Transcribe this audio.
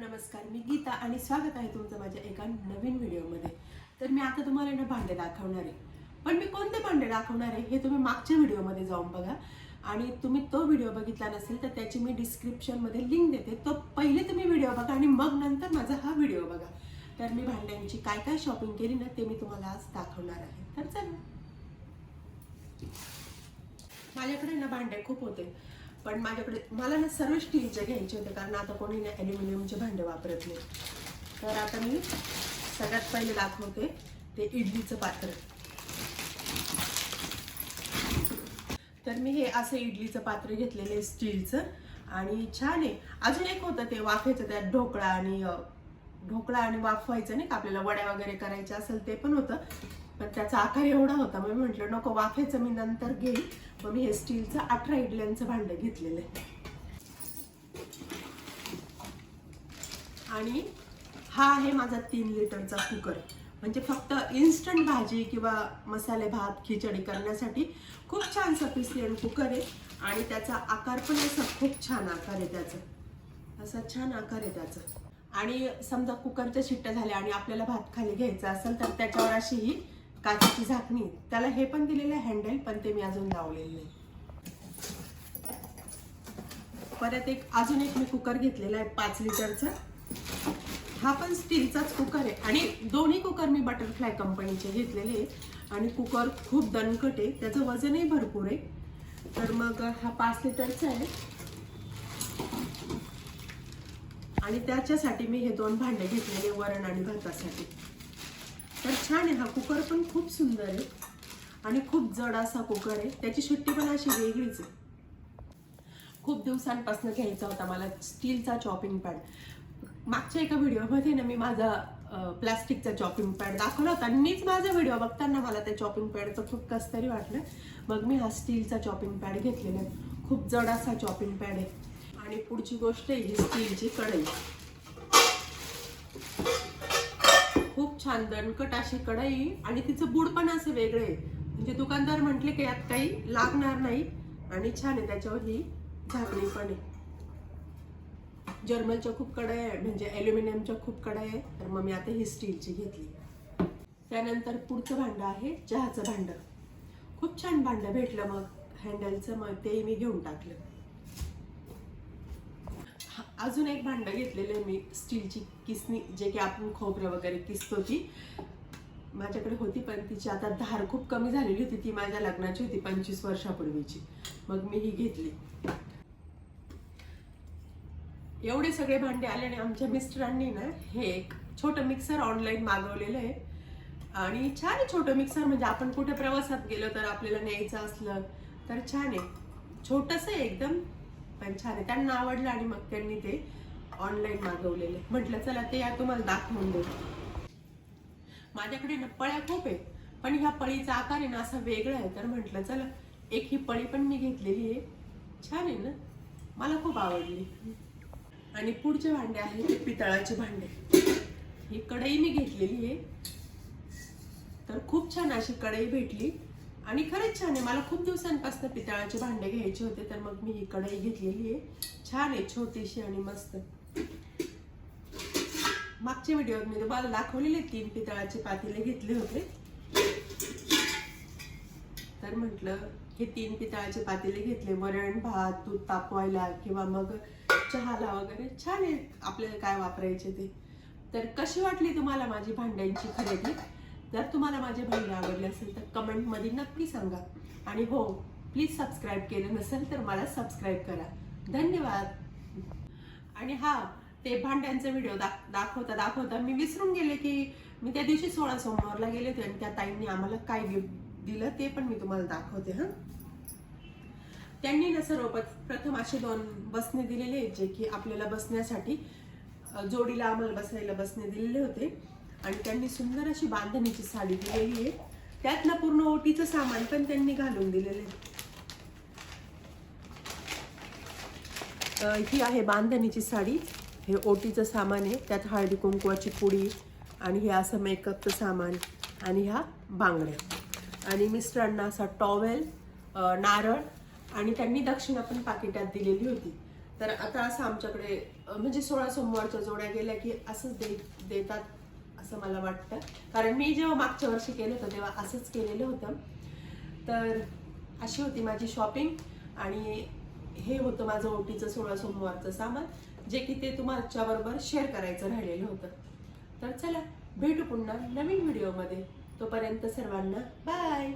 नमस्कार मी गीता आणि स्वागत आहे तुमचं माझ्या एका नवीन व्हिडिओमध्ये. तर मी आता तुम्हाला ना भांडे दाखवणार आहे. पण मी कोणते भांडे दाखवणार आहे हे तुम्ही मागच्या व्हिडिओमध्ये जाऊन बघा. आणि तुम्ही तो व्हिडिओ बघितला नसेल तर त्याची मी डिस्क्रिप्शनमध्ये लिंक देते. तो पहिले तुम्ही व्हिडिओ बघा आणि मग नंतर माझा हा व्हिडिओ बघा. तर मी भांड्यांची काय काय शॉपिंग केली ना ते मी तुम्हाला आज दाखवणार आहे. तर चला. माझ्याकडे ना भांडे खूप होते. पण माझ्याकडे मला ना सर्व स्टीलचे घ्यायचे होते कारण आता कोणी ना ॲल्युमिनियमचे भांडे वापरत नाही. तर आता मी सगळ्यात पहिले दाखवते ते इडलीचं पात्र. तर मी हे असं इडलीचं पात्र घेतलेलं आहे स्टीलचं आणि छान आहे. अजून एक होतं ते वाफेचं त्यात ढोकळा आणि ढोकळा आणि वाफवायचं नाही का आपल्याला वड्या वगैरे करायच्या असेल ते पण होतं. पण त्याचा आकार एवढा होता मग मी म्हटलं नको वाफेचं मी नंतर घेईन. मग मी हे स्टीलचं अठरा इडल्यांचं भांडं घेतलेलं आहे. आणि हा आहे माझा तीन लिटरचा कुकर. म्हणजे फक्त इन्स्टंट भाजी किंवा मसाले भात खिचडी करण्यासाठी खूप छान सफिशियंट कुकर आहे आणि त्याचा आकार पण असा खूप छान आकार आहे त्याचा. असा छान आकार आहे त्याचा. आणि समजा कुकरच्या शिट्ट्या झाल्या आणि आपल्याला भात खाली घ्यायचा असेल तर त्याच्यावर अशी ही काचेची झाकणी. त्याला हे पण दिलेलं आहे हँडल पण ते मी अजून लावलेलं नाही. परत एक अजून एक मी कुकर घेतलेला आहे पाच लिटरचा. हा पण स्टीलचाच कुकर आहे. आणि दोन्ही कुकर मी बटरफ्लाय कंपनीचे घेतलेले आहे आणि कुकर खूप दणकट आहे. त्याचं वजनही भरपूर आहे. तर मग हा पाच लिटरचा आहे. आणि त्याच्यासाठी मी हे दोन भांडे घेतलेले वरण आणि भातासाठी. तर छान आहे हा. कुकर पण खूप सुंदर आहे. आणि खूप जड असा कुकर आहे. त्याची शिट्टी पण अशी वेगळीच आहे. खूप दिवसांपासून घ्यायचा होता मला स्टीलचा चॉपिंग पॅड मागच्या एका व्हिडिओमध्ये ना मी माझा प्लास्टिकचा चॉपिंग पॅड दाखवला होता. आणि मीच माझा व्हिडिओ बघताना मला त्या चॉपिंग पॅडचं खूप कस तरी वाटलं. मग मी हा स्टीलचा चॉपिंग पॅड घेतलेला आहे. खूप जड असा चॉपिंग पॅड आहे. आणि पुढची गोष्ट आहे ही स्टीलची कढई. खूप छान दणकट अशी कढई आणि तिचं बुड पण असं वेगळं आहे. म्हणजे दुकानदार म्हटले की यात काही लागणार नाही आणि छान आहे त्याच्यावर ही झाकणी पण आहे. जर्मलच्या खूप कढई आहे म्हणजे ॲल्युमिनियमच्या खूप कढई आहे. तर मग मी आता ही स्टीलची घेतली. त्यानंतर पुढचं भांडं आहे चहाचं भांडं. खूप छान भांडं भेटलं मग हँडलचं मग तेही मी घेऊन टाकलं. अजून एक भांडं घेतलेलं आहे मी स्टीलची किसणी जे की आपण खोबरं वगैरे किसतो ती. माझ्याकडे होती पण तिची आता धार खूप कमी झालेली होती. ती माझ्या लग्नाची होती पंचवीस वर्षापूर्वीची. मग मी ही घेतली. एवढे सगळे भांडे आले आणि आमच्या मिस्टरांनी ना हे एक छोटं मिक्सर ऑनलाईन मागवलेलं आहे. आणि छान आहे छोटं मिक्सर म्हणजे आपण कुठे प्रवासात गेलो तर आपल्याला न्यायचं असलं तर छान आहे. छोटंसं आहे एकदम छान आहे. त्यांना आवडलं आणि मग त्यांनी ते ऑनलाईन मागवलेले. म्हटलं चला ते या तुम्हाला दाखवून देऊ. माझ्याकडे ना पळ्या खूप आहे पण ह्या पळीचा आकार आहे ना असा वेगळा आहे. तर म्हटलं चला एक ही पळी पण मी घेतलेली आहे. छान आहे ना? मला खूप आवडली. आणि पुढचे भांडे आहे ते पितळाचे भांडे. ही कढई मी घेतलेली आहे. तर खूप छान अशी कढई भेटली. आणि खरंच छान आहे. मला खूप दिवसांपासून पितळाचे भांडे घ्यायचे होते तर मग मी ही कढई घेतलेली आहे. छान आहे छोटीशी आणि मस्त. मागच्या व्हिडिओत मी तुम्हाला दाखवलेले तीन पितळाचे पातेले घेतले होते. तर म्हटलं हे तीन पितळाचे पातेले घेतले. वरण भात दूध तापवायला किंवा मग चहाला वगैरे. छान आहे आपल्याला काय वापरायचे ते. तर कशी वाटली तुम्हाला माझी भांड्यांची खरेदी? जर तुम्हाला माझे भांडे आवडले असेल तर कमेंटमध्ये नक्की सांगा. आणि हो प्लीज सबस्क्राईब केलं नसेल तर मला सबस्क्राईब करा. धन्यवाद. आणि हा ते भांड्यांचा व्हिडिओ दाख दाखवता दाखवता मी विसरून गेले की मी त्या दिवशी सोळा सोमवारला गेले होते आणि त्या ताईंनी आम्हाला काय गिफ्ट दिलं ते पण मी तुम्हाला दाखवते हां? त्यांनी ना सर्व प्रथम असे दोन बसणे दिलेले आहेत जे की आपल्याला बसण्यासाठी जोडीला आम्हाला बसायला बसणे दिलेले होते. आणि त्यांनी सुंदर अशी बांधणीची साडी दिलेली आहे. त्यातलं पूर्ण ओटीचं सामान पण त्यांनी घालून दिलेलं आहे. ही आहे बांधणीची साडी. हे ओटीचं सामान आहे. त्यात हळदी कुंकवाची पुडी आणि हे असं मेकअपचं सामान आणि ह्या बांगड्या. आणि मिस्टरांना असा टॉवेल नारळ आणि त्यांनी दक्षिणा पण पाकिटात दिलेली होती. तर आता असं आमच्याकडे म्हणजे सोळा सोमवारच्या जोड्या गेल्या की असंच दे देतात. असं मला वाटतं. कारण मी जेव्हा मागच्या वर्षी केलं होतं तेव्हा असंच केलेलं होतं. तर अशी होती माझी शॉपिंग आणि हे होतं माझं ओटीचं सोळा सोमवारचं सामान जे की ते तुमच्या बरोबर शेअर करायचं राहिलेलं होतं. तर चला भेटू पुन्हा नवीन व्हिडिओमध्ये तोपर्यंत सर्वांना बाय